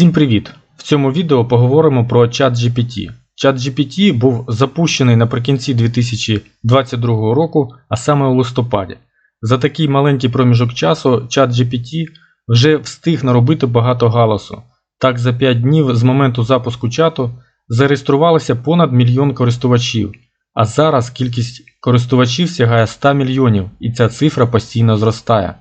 Всім привіт! В цьому відео поговоримо про ChatGPT. ChatGPT був запущений наприкінці 2022 року, а саме у листопаді. За такий маленький проміжок часу ChatGPT вже встиг наробити багато галасу. Так, за 5 днів з моменту запуску чату зареєструвалося понад мільйон користувачів, а зараз кількість користувачів сягає 100 мільйонів, і ця цифра постійно зростає.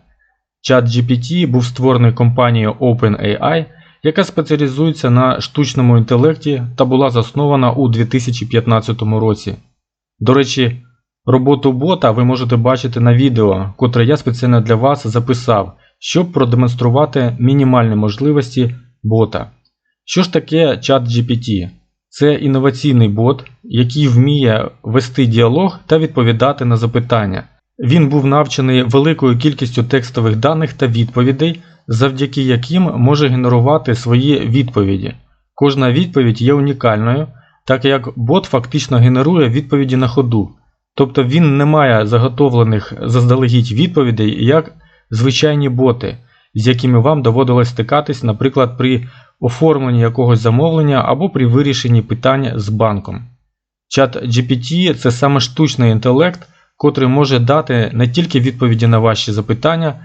ChatGPT був створений компанією OpenAI, яка спеціалізується на штучному інтелекті та була заснована у 2015 році. До речі, роботу бота ви можете бачити на відео, котре я спеціально для вас записав, щоб продемонструвати мінімальні можливості бота. Що ж таке ChatGPT? Це інноваційний бот, який вміє вести діалог та відповідати на запитання. Він був навчений великою кількістю текстових даних та відповідей, завдяки яким може генерувати свої відповіді. Кожна відповідь є унікальною, так як бот фактично генерує відповіді на ходу, тобто він не має заготовлених заздалегідь відповідей як звичайні боти, з якими вам доводилось стикатись, наприклад, при оформленні якогось замовлення або при вирішенні питань з банком. Чат GPT це саме штучний інтелект, котрий може дати не тільки відповіді на ваші запитання,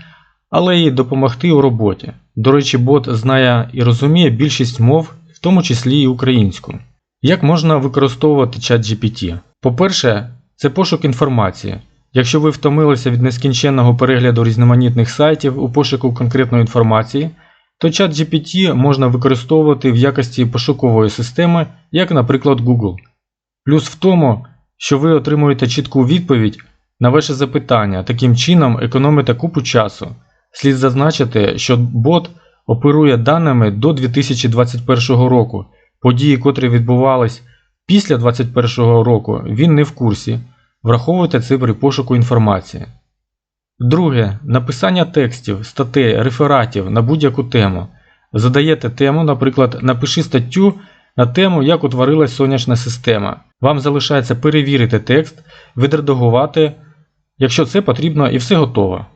але й допомогти у роботі. До речі, бот знає і розуміє більшість мов, в тому числі і українську. Як можна використовувати чат GPT? По-перше, це пошук інформації. Якщо ви втомилися від нескінченного перегляду різноманітних сайтів у пошуку конкретної інформації, то чат GPT можна використовувати в якості пошукової системи, як, наприклад, Google. Плюс в тому, що ви отримуєте чітку відповідь на ваше запитання, таким чином економите купу часу. Слід зазначити, що бот оперує даними до 2021 року. Події, котрі відбувались після 2021 року, він не в курсі. Враховуйте це при пошуку інформації. Друге. Написання текстів, статей, рефератів на будь-яку тему. Задаєте тему, наприклад, напиши статтю на тему, як утворилась сонячна система. Вам залишається перевірити текст, відредагувати, якщо це потрібно, і все готово.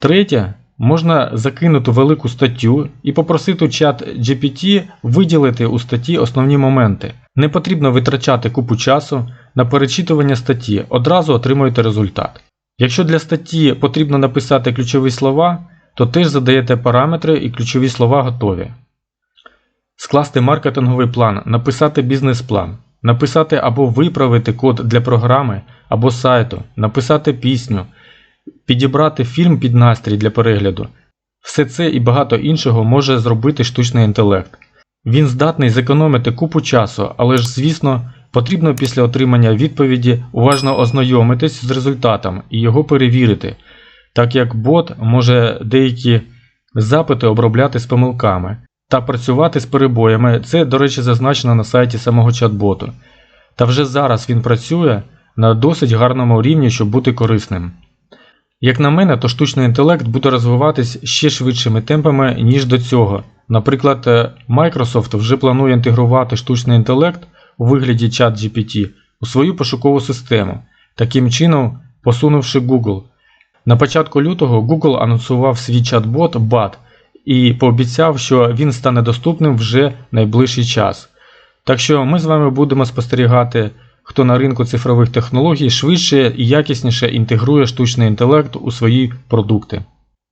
Третє. Можна закинути велику статтю і попросити чат GPT виділити у статті основні моменти. Не потрібно витрачати купу часу на перечитування статті, одразу отримуєте результат. Якщо для статті потрібно написати ключові слова, то теж задаєте параметри і ключові слова готові. Скласти маркетинговий план, написати бізнес-план, написати або виправити код для програми або сайту, написати пісню, підібрати фільм під настрій для перегляду. Все це і багато іншого може зробити штучний інтелект. Він здатний зекономити купу часу, але ж, звісно, потрібно після отримання відповіді уважно ознайомитись з результатом і його перевірити, так як бот може деякі запити обробляти з помилками та працювати з перебоями. Це, до речі, зазначено на сайті самого чат-боту. Та вже зараз він працює на досить гарному рівні, щоб бути корисним. Як на мене, то штучний інтелект буде розвиватись ще швидшими темпами, ніж до цього. Наприклад, Microsoft вже планує інтегрувати штучний інтелект у вигляді ChatGPT у свою пошукову систему, таким чином посунувши Google. На початку лютого Google анонсував свій чат-бот BAT і пообіцяв, що він стане доступним вже найближчий час. Так що ми з вами будемо спостерігати хто на ринку цифрових технологій швидше і якісніше інтегрує штучний інтелект у свої продукти.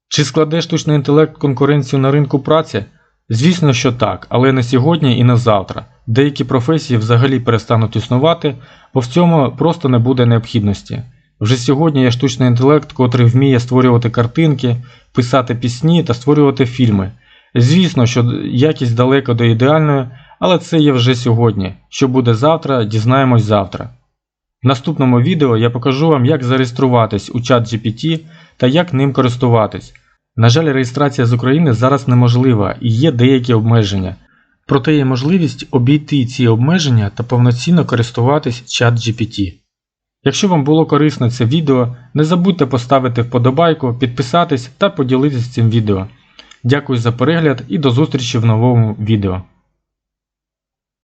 Чи складе штучний інтелект конкуренцію на ринку праці? Звісно, що так, але не сьогодні і не завтра. Деякі професії взагалі перестануть існувати, бо в цьому просто не буде необхідності. Вже сьогодні є штучний інтелект, котрий вміє створювати картинки, писати пісні та створювати фільми. Звісно, що якість далеко до ідеальної, але це є вже сьогодні. Що буде завтра, дізнаємось завтра. В наступному відео я покажу вам, як зареєструватись у чат GPT та як ним користуватись. На жаль, реєстрація з України зараз неможлива і є деякі обмеження. Проте є можливість обійти ці обмеження та повноцінно користуватись чат GPT. Якщо вам було корисно це відео, не забудьте поставити вподобайку, підписатись та поділитися цим відео. Дякую за перегляд і до зустрічі в новому відео.